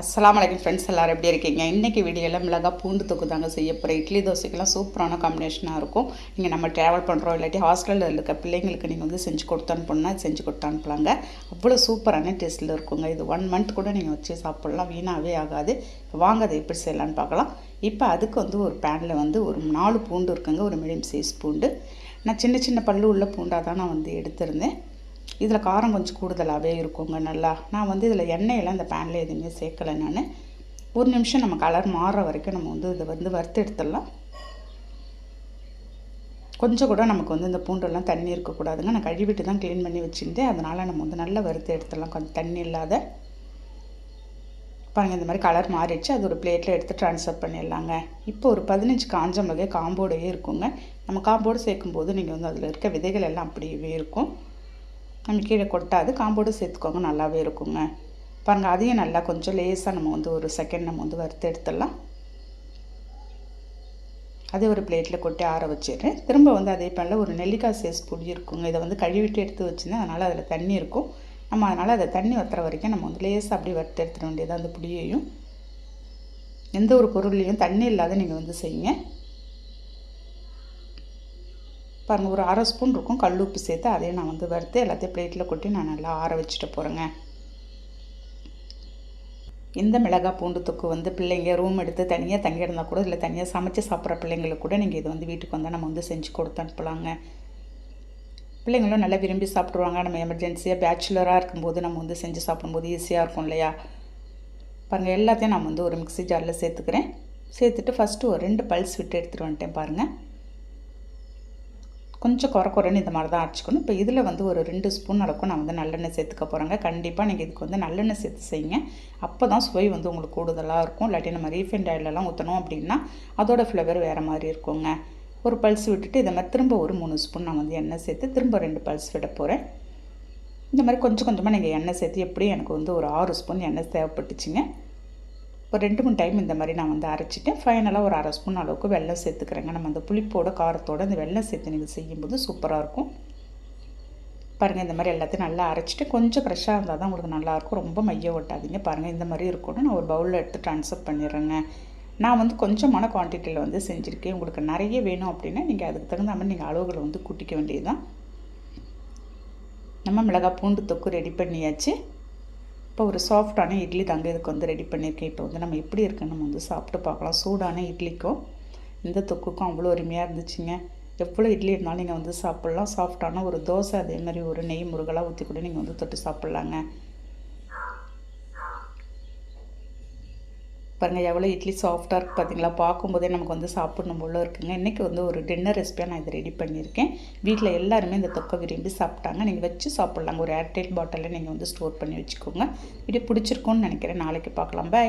அஸ்லாம் வலைக்கம் ஃப்ரெண்ட்ஸ் எல்லோரும் எப்படி இருக்கீங்க? இன்றைக்கி வீடியோவில் மிளகா பூண்டு தொக்கு தாங்க செய்ய போகிறேன் இட்லி தோசைக்கெல்லாம் சூப்பரான காம்பினேஷனாக இருக்கும். நீங்கள் நம்ம ட்ராவல் பண்ணுறோம் இல்லாட்டி ஹாஸ்டலில் இருக்க பிள்ளைங்களுக்கு நீங்கள் வந்து செஞ்சு கொடுத்து அனுப்பணும்னா செஞ்சு கொடுத்து அனுப்பலாங்க. அவ்வளோ சூப்பரான டேஸ்ட்டில் இருக்குங்க. இது ஒன் மந்த் கூட நீங்கள் வச்சு சாப்பிட்லாம். வீணாகவே ஆகாது. வாங்க அதை எப்படி செய்யலான்னு பார்க்கலாம். இப்போ அதுக்கு வந்து ஒரு பேனில் வந்து ஒரு நாலு பூண்டு இருக்குங்க. ஒரு மீடியம் சைஸ் பூண்டு. நான் சின்ன சின்ன பல்லு உள்ள பூண்டாக தான் நான் வந்து எடுத்திருந்தேன். இதில் காரம் கொஞ்சம் கூடுதலாகவே இருக்குங்க நல்லா. நான் வந்து இதில் எண்ணெயெல்லாம் இந்த பேனில் எதுவுமே சேர்க்கலை நான். ஒரு நிமிஷம் நம்ம கலர் மாறுற வரைக்கும் நம்ம வந்து இதை வந்து வறுத்து எடுத்துடலாம். கொஞ்சம் கூட நமக்கு வந்து இந்த பூண்டெல்லாம் தண்ணி இருக்கக்கூடாதுங்க. நான் கழுவிட்டு தான் க்ளீன் பண்ணி வச்சுருந்தேன். அதனால் நம்ம வந்து நல்லா வறுத்து எடுத்துடலாம். கொஞ்சம் தண்ணி இல்லாத. பாருங்கள் இந்த மாதிரி கலர் மாறிடுச்சு. அது ஒரு பிளேட்டில் எடுத்து ட்ரான்ஸ்ஃபர் பண்ணிடலாங்க. இப்போ ஒரு பதினஞ்சு காஞ்ச மிளகாய் காம்போடையே இருக்குங்க. நம்ம காம்போடு சேர்க்கும்போது நீங்கள் வந்து அதில் இருக்க விதைகள் எல்லாம் அப்படியே இருக்கும். நம்ம கீழே கொட்டாது காம்போடு சேர்த்துக்கோங்க நல்லாவே இருக்குங்க. பாருங்கள் அதையும் நல்லா கொஞ்சம் லேசாக நம்ம வந்து ஒரு செகண்ட் நம்ம வந்து வறுத்து எடுத்துடலாம். அதே ஒரு பிளேட்டில் கொட்டி ஆற வச்சிடுறேன். திரும்ப வந்து அதே பேனில் ஒரு நெல்லிக்காய் சேஸ் புளி இருக்குங்க. இதை வந்து கழுவிட்டு எடுத்து வச்சுருந்தேன் அதனால் அதில் தண்ணி இருக்கும். நம்ம அதனால் அதை தண்ணி வத்துற வரைக்கும் நம்ம வந்து லேசாக அப்படியே வறுத்து எடுத்துட வேண்டியதாக அந்த புளியையும். எந்த ஒரு பொருள்லையும் தண்ணி இல்லாத நீங்கள் வந்து செய்யுங்க. பாருங்கள் ஒரு அரை ஸ்பூன் இருக்கும். கல் உப்பு சேர்த்து அதையும் நான் வந்து வறுத்து எல்லாத்தையும் பிளேட்டில் கொட்டி நான் நல்லா ஆற வச்சுட்டு போகிறேங்க இந்த மிளகாய் பூண்டு தொக்கு வந்து பிள்ளைங்க ரூம் எடுத்து தனியாக தங்கியிருந்தால் கூட இல்லை தனியாக சமைச்சு சாப்பிட்ற பிள்ளைங்களுக்கு கூட நீங்கள் இது வந்து வீட்டுக்கு வந்தால் நம்ம வந்து செஞ்சு கொடுத்து அனுப்பலாங்க. பிள்ளைங்களும் நல்லா விரும்பி சாப்பிட்ருவாங்க நம்ம எமர்ஜென்சியாக பேச்சுலராக இருக்கும்போது நம்ம வந்து செஞ்சு சாப்பிடும்போது ஈஸியாக இருக்கும் இல்லையா? பாருங்கள் எல்லாத்தையும் நான் வந்து ஒரு மிக்ஸி ஜாரில் சேர்த்துக்கிறேன். சேர்த்துட்டு ஃபஸ்ட்டு ஒரு ரெண்டு பல்ஸ் விட்டு எடுத்துகிட்டு வந்துட்டேன் பாருங்கள் கொஞ்சம் குறை குறைன்னு இந்த மாதிரி தான் அரைச்சிக்கணும். இப்போ இதில் வந்து ஒரு ரெண்டு ஸ்பூன் அளவுக்கு நான் வந்து நல்லெண்ணெய் சேர்த்துக்க போகிறேங்க கண்டிப்பாக நீங்கள் இதுக்கு வந்து நல்லெண்ணெய் சேர்த்து செய்யுங்க. அப்போ தான் சுவை வந்து உங்களுக்கு கூடுதலாக இருக்கும். இல்லாட்டி நம்ம ரீஃபைண்ட் ஆயிலெலாம் ஊற்றணும் அப்படின்னா அதோட ஃப்ளேவர் வேறு மாதிரி இருக்குங்க. ஒரு பல்ஸ் விட்டுட்டு இதை மாதிரி திரும்ப ஒரு மூணு ஸ்பூன் நான் வந்து எண்ணெய் சேர்த்து திரும்ப ரெண்டு பல்ஸ் விட போகிறேன் இந்த மாதிரி கொஞ்சம் கொஞ்சமாக நீங்கள் எண்ணெய் சேர்த்து எப்படியும் எனக்கு வந்து ஒரு ஆறு ஸ்பூன் எண்ணெய் தேவைப்பட்டுச்சுங்க. ஒரு ரெண்டு மூணு டைம் இந்த மாதிரி நான் வந்து அரைச்சிட்டேன். ஃபைனலாக ஒரு அரை ஸ்பூன் அளவுக்கு வெள்ளம் சேர்த்துக்கிறேங்க. நம்ம அந்த புளிப்போட காரத்தோடு அந்த வெள்ளம் சேர்த்து நீங்கள் செய்யும்போது சூப்பராக இருக்கும். பாருங்கள் இந்த மாதிரி எல்லாத்தையும் நல்லா அரைச்சிட்டு கொஞ்சம் ஃப்ரெஷ்ஷாக இருந்தால் தான் உங்களுக்கு நல்லாயிருக்கும் ரொம்ப மைய ஓட்டாதீங்க பாருங்கள் இந்த மாதிரி இருக்கணும். நான் ஒரு பவுலில் எடுத்து ட்ரான்ஸ்ஃபர் பண்ணிடுறேங்க. நான் வந்து கொஞ்சமான குவான்டிட்டியில் வந்து செஞ்சுருக்கேன். உங்களுக்கு நிறைய வேணும் அப்படின்னா நீங்கள் அதுக்கு தகுந்த மாதிரி நீங்கள் அளவுகளை வந்து கூட்டிக்க வேண்டியது தான் நம்ம மிளகாய் பூண்டு தொக்கு ரெடி பண்ணியாச்சு. இப்போ ஒரு சாஃப்டான இட்லி தாங்க இதுக்கு வந்து ரெடி பண்ணியிருக்கேன். இப்போ வந்து நம்ம எப்படி இருக்குன்னு நம்ம வந்து சாப்பிட்டு பார்க்கலாம். சூடான இட்லிக்கும் இந்த தொக்குக்கும் அவ்வளோ அருமையாக இருந்துச்சுங்க. எவ்வளோ இட்லி இருந்தாலும் நீங்கள் வந்து சாப்பிட்லாம். சாஃப்டான ஒரு தோசை அதே மாதிரி ஒரு நெய் முருகலாக ஊற்றி கூட நீங்கள் வந்து தொட்டு சாப்பிட்லாங்க. பாருங்கள் எவ்வளோ இட்லி சாஃப்டாக இருக்குது பார்த்தீங்களா பார்க்கும்போதே நமக்கு வந்து சாப்பிடணும் போல இருக்குங்க. இன்றைக்கி வந்து ஒரு டின்னர் ரெசிபியாக நான் இதை ரெடி பண்ணியிருக்கேன். வீட்டில் எல்லாருமே இந்த தொக்கை விரும்பி சாப்பிட்டாங்க. நீங்கள் வச்சு சாப்பிட்லாங்க. ஒரு ஏர்டெல் பாட்டிலில் நீங்கள் வந்து ஸ்டோர் பண்ணி வச்சுக்கோங்க. இப்படி பிடிச்சிருக்கோன்னு நினைக்கிறேன். நாளைக்கு பார்க்கலாம். பாய்